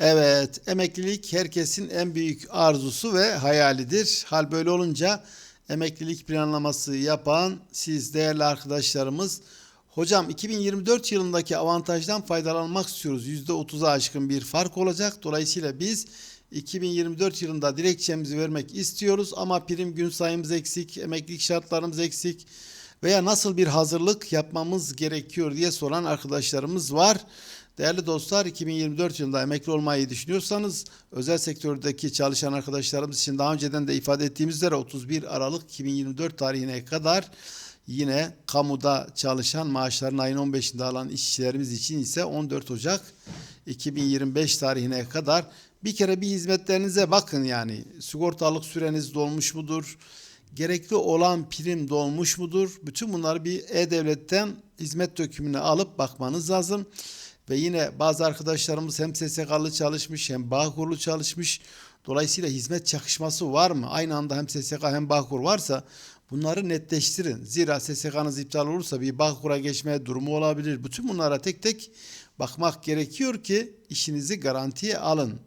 Evet, emeklilik herkesin en büyük arzusu ve hayalidir. Hal böyle olunca emeklilik planlaması yapan siz değerli arkadaşlarımız, hocam 2024 yılındaki avantajdan faydalanmak istiyoruz. %30'a aşkın bir fark olacak. Dolayısıyla biz 2024 yılında dilekçemizi vermek istiyoruz ama prim gün sayımız eksik, emeklilik şartlarımız eksik veya nasıl bir hazırlık yapmamız gerekiyor diye soran arkadaşlarımız var. Değerli dostlar 2024 yılında emekli olmayı düşünüyorsanız özel sektördeki çalışan arkadaşlarımız için daha önceden de ifade ettiğimiz üzere 31 Aralık 2024 tarihine kadar yine kamuda çalışan maaşlarını ayın 15'inde alan işçilerimiz için ise 14 Ocak 2025 tarihine kadar bir kere bir hizmetlerinize bakın yani sigortalık süreniz dolmuş mudur? Gerekli olan prim dolmuş mudur? Bütün bunları bir E-Devlet'ten hizmet dökümüne alıp bakmanız lazım. Ve yine bazı arkadaşlarımız hem SSK'lı çalışmış hem Bağkur'lu çalışmış. Dolayısıyla hizmet çakışması var mı? Aynı anda hem SSK hem Bağkur varsa bunları netleştirin. Zira SSK'nız iptal olursa bir Bağkur'a geçme durumu olabilir. Bütün bunlara tek tek bakmak gerekiyor ki işinizi garantiye alın.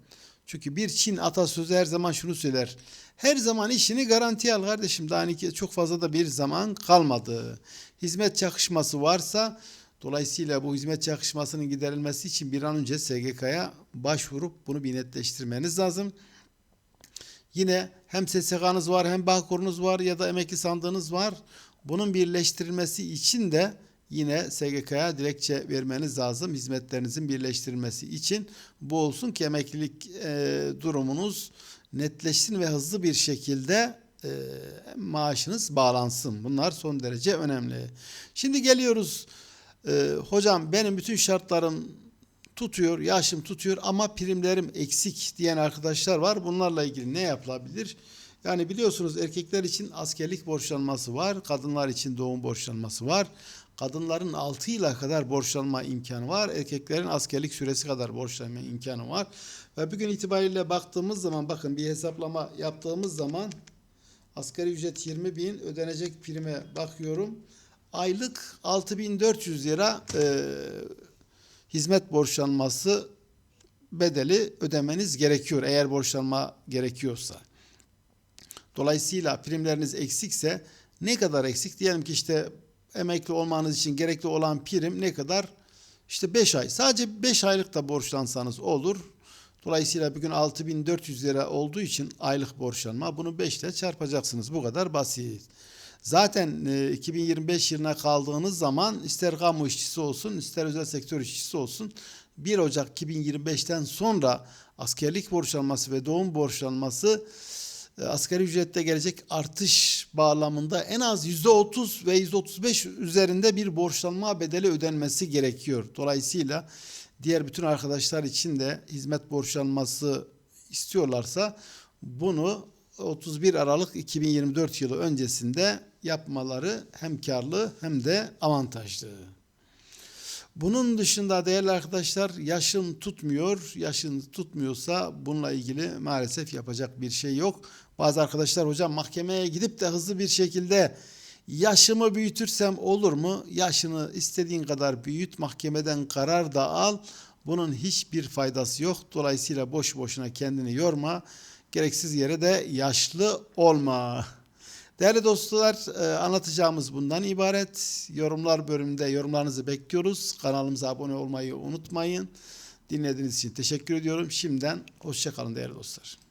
Çünkü bir Çin atasözü her zaman şunu söyler. Her zaman işini garantiye al kardeşim. Daha çok fazla da bir zaman kalmadı. Hizmet çakışması varsa dolayısıyla bu hizmet çakışmasının giderilmesi için bir an önce SGK'ya başvurup bunu bir netleştirmeniz lazım. Yine hem SSK'nız var hem Bağkur'unuz var ya da emekli sandığınız var. Bunun birleştirilmesi için de yine SGK'ya dilekçe vermeniz lazım. Hizmetlerinizin birleştirilmesi için bu olsun ki emeklilik e, durumunuz netleşsin ve hızlı bir şekilde e, maaşınız bağlansın. Bunlar son derece önemli. Şimdi geliyoruz. E, hocam benim bütün şartlarım tutuyor, yaşım tutuyor ama primlerim eksik diyen arkadaşlar var. Bunlarla ilgili ne yapılabilir? Yani biliyorsunuz erkekler için askerlik borçlanması var, kadınlar için doğum borçlanması var. Kadınların 6 yıla kadar borçlanma imkanı var. Erkeklerin askerlik süresi kadar borçlanma imkanı var. Ve bugün itibariyle baktığımız zaman bakın bir hesaplama yaptığımız zaman asgari ücret 20 bin ödenecek prime bakıyorum. Aylık 6400 lira e, hizmet borçlanması bedeli ödemeniz gerekiyor eğer borçlanma gerekiyorsa. Dolayısıyla primleriniz eksikse ne kadar eksik? Diyelim ki işte emekli olmanız için gerekli olan prim ne kadar? İşte 5 ay. Sadece 5 aylık da borçlansanız olur. Dolayısıyla bugün 6400 lira olduğu için aylık borçlanma bunu 5 ile çarpacaksınız. Bu kadar basit. Zaten e, 2025 yılına kaldığınız zaman ister kamu işçisi olsun ister özel sektör işçisi olsun 1 Ocak 2025'ten sonra askerlik borçlanması ve doğum borçlanması e, asgari ücrette gelecek artış bağlamında en az %30 ve %35 üzerinde bir borçlanma bedeli ödenmesi gerekiyor. Dolayısıyla diğer bütün arkadaşlar için de hizmet borçlanması istiyorlarsa bunu 31 Aralık 2024 yılı öncesinde yapmaları hem karlı hem de avantajlı. Bunun dışında değerli arkadaşlar yaşın tutmuyor. Yaşın tutmuyorsa bununla ilgili maalesef yapacak bir şey yok. Bazı arkadaşlar hocam mahkemeye gidip de hızlı bir şekilde yaşımı büyütürsem olur mu? Yaşını istediğin kadar büyüt, mahkemeden karar da al. Bunun hiçbir faydası yok. Dolayısıyla boş boşuna kendini yorma. Gereksiz yere de yaşlı olma. Değerli dostlar e, anlatacağımız bundan ibaret. Yorumlar bölümünde yorumlarınızı bekliyoruz. Kanalımıza abone olmayı unutmayın. Dinlediğiniz için teşekkür ediyorum. Şimdiden hoşçakalın değerli dostlar.